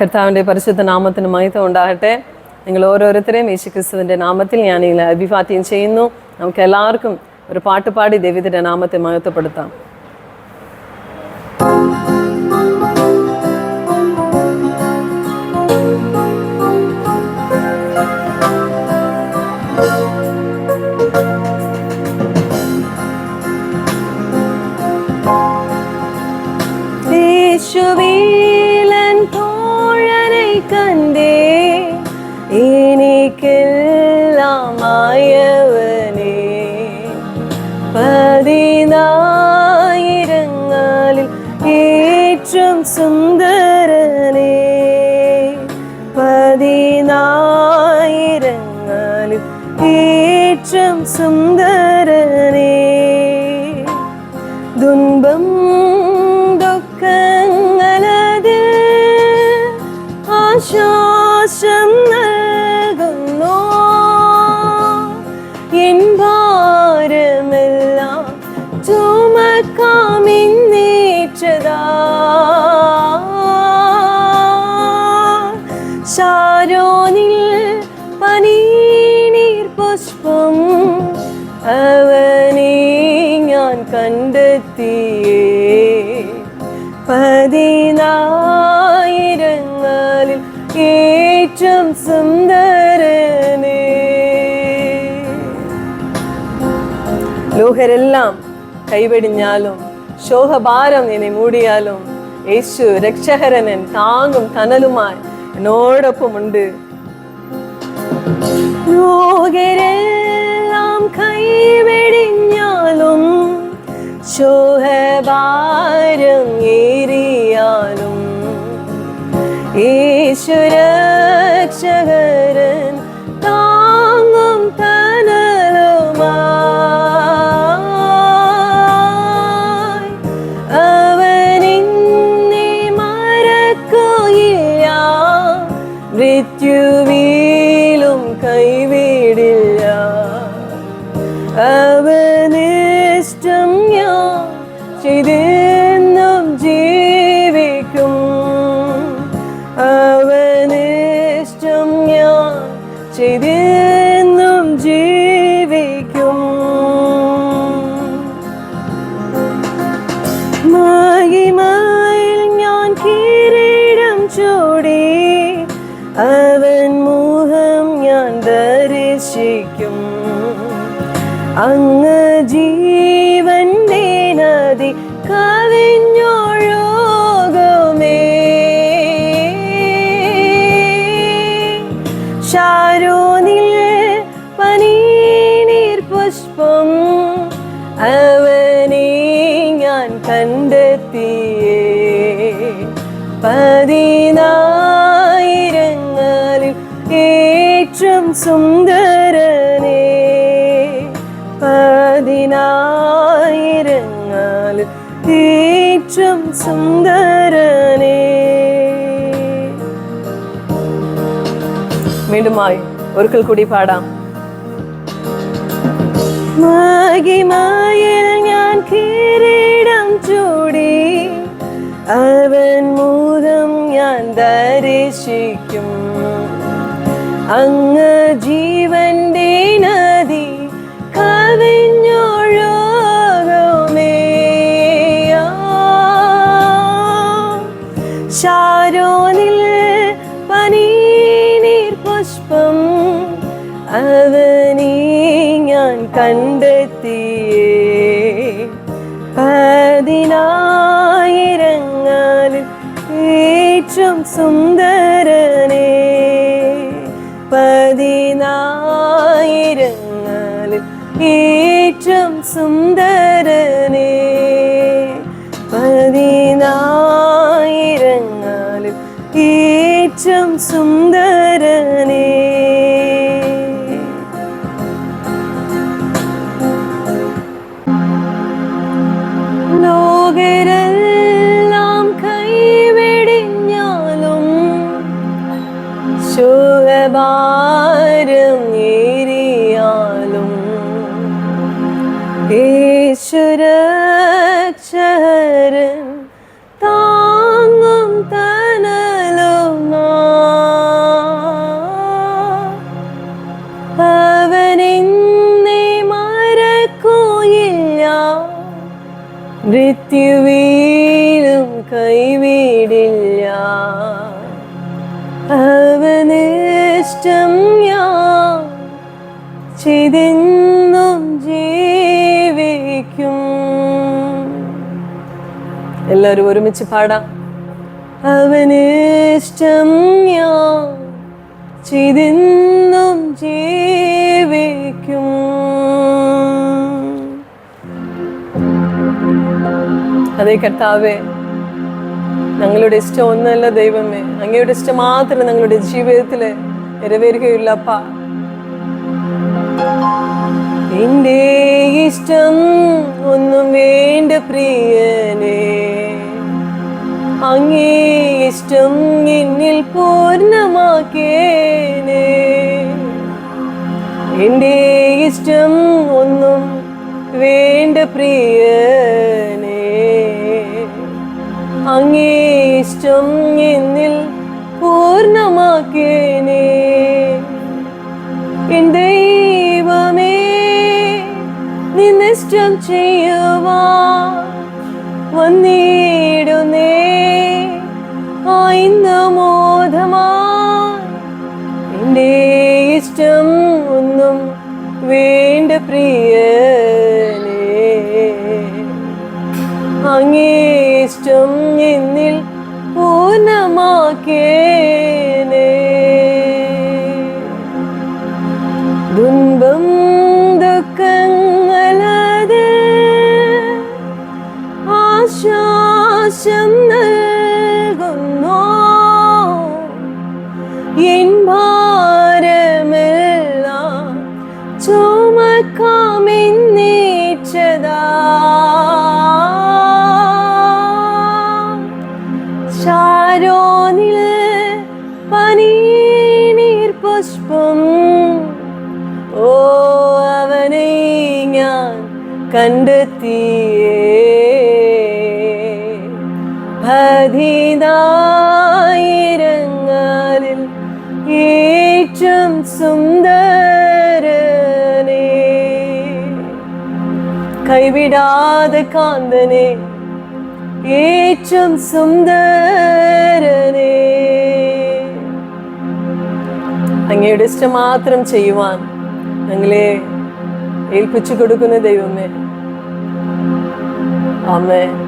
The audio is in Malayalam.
കർത്താവിന്റെ പരിശുദ്ധ നാമത്തിന് മഹിത്വം ഉണ്ടാകട്ടെ. നിങ്ങൾ ഓരോരുത്തരെയും യേശു ക്രിസ്തുവിന്റെ നാമത്തിൽ ഞാൻ അഭിവാദ്യം ചെയ്യുന്നു. നമുക്ക് എല്ലാവർക്കും ഒരു പാട്ട് പാടി ദൈവത്തിന്റെ നാമത്തെ മഹത്വപ്പെടുത്താം. ഏറ്റവും സുന്ദരനേ. തുன்பം ദുഃഖങ്ങളതിൽ ആശ്വാസം നൽകുന്നു. എൻ ഭാരമെല്ലാം ചുമക്കാമിന്നേറ്റതാ ശാരോനിൽ ഏറ്റവും സുന്ദരനേ. ലോഹരെല്ലാം കൈവെടിഞ്ഞാലും ശോഭഭാരം എന്നെ മൂടിയാലും യേശു രക്ഷകരനൻ താങ്ങും തണലുമായി എന്നോടൊപ്പമുണ്ട്. ലോകരെല്ലാം കൈവെടിഞ്ഞാലും ശോഹഭാരം ഏറിയാലും ഈശ്വരക്ഷകരൻ താങ്ങും തനലുമായി അവനിന്നെ മറക്കുകയില്ല മൃത്യുവിലും കൈവിടില്ല ചെയ്തെന്നും ജീവിക്കും. മഹിമയിൽ ഞാൻ കിരീടം ചൂടി അവൻ മുഖം ഞാൻ ദർശിക്കും. അങ്ങ് ജീവന്റെ പതിനായിരങ്ങളിൽ ഏറ്റവും സുന്ദരനേ. പതിനായിരങ്ങളിൽ ഏറ്റവും സുന്ദരനേ. വീണ്ടുമായി ഒരിക്കൽ കൂടി പാടാം. മഹിമയിൽ ഞാൻ കിരീടം ചൂടി മുഖം ദർശിക്കും. അങ്ങ് ജീവന്റെ നദി കവിഞ്ഞൊഴുകുമേ. പനീനീർ പുഷ്പം അവനീ ഞാൻ കണ്ടെത്തിയേ. ഏറ്റവും സുന്ദരനേ പതിനായിരങ്ങളിൽ ഏറ്റവും സുന്ദരനേ പതിനായിരങ്ങളിൽ ഏറ്റവും സുന്ദരനേ അവനിഷ്ടം ഞാൻ ചിതിന്നും ജീവിക്കും. എല്ലാവരും ഒരുമിച്ച് പാടാം. അവനിഷ്ടം ഞാൻ ചിതിന്നും ജീവിക്കും. അതേ കർത്താവേ. ഞങ്ങളുടെ ഇഷ്ടം ഒന്നല്ല ദൈവമേ. അങ്ങയുടെ ഇഷ്ടം മാത്രം ഞങ്ങളുടെ ജീവിതത്തിൽ നിറവേറുകയുള്ളപ്പ എന്റെ ഇഷ്ടം ഒന്നും വേണ്ട പ്രിയനെ. അങ്ങേ ഇഷ്ടം എന്നിൽ പൂർണമാക്കേനേ. എന്റെ ഇഷ്ടം ഒന്നും വേണ്ട പ്രിയനേ. അങ്ങേ ഇഷ്ടം എന്നിൽ പൂർണമാക്കേനേ എൻ ദൈവമേ നിന്നിഷ്ടം ചെയ്യുവാ വന്നിടുന്നേ. ആയിന്ന് മോദമായി എന്റെ ഇഷ്ടം ഒന്നും വേണ്ട പ്രിയനേ. അങ്ങേ ഇഷ്ടം എന്നിൽ പൂർണമാക്കേനേ ശാരോനിൽ പനീനീർ പുഷ്പം. ഓ അവനെ ഞാൻ കണ്ടെത്തിയേ. ഭീതായിരങ്ങളിൽ ഏറ്റവും സുന്ദരനേ. കൈവിടാതെ കാന്തനെ ഏറ്റവും സുന്ദരനേ. അങ്ങയുടെ ഇഷ്ടം മാത്രം ചെയ്യുവാൻ ഞങ്ങളെ ഏൽപ്പിച്ചു കൊടുക്കുന്ന ദൈവമേ. ആമേ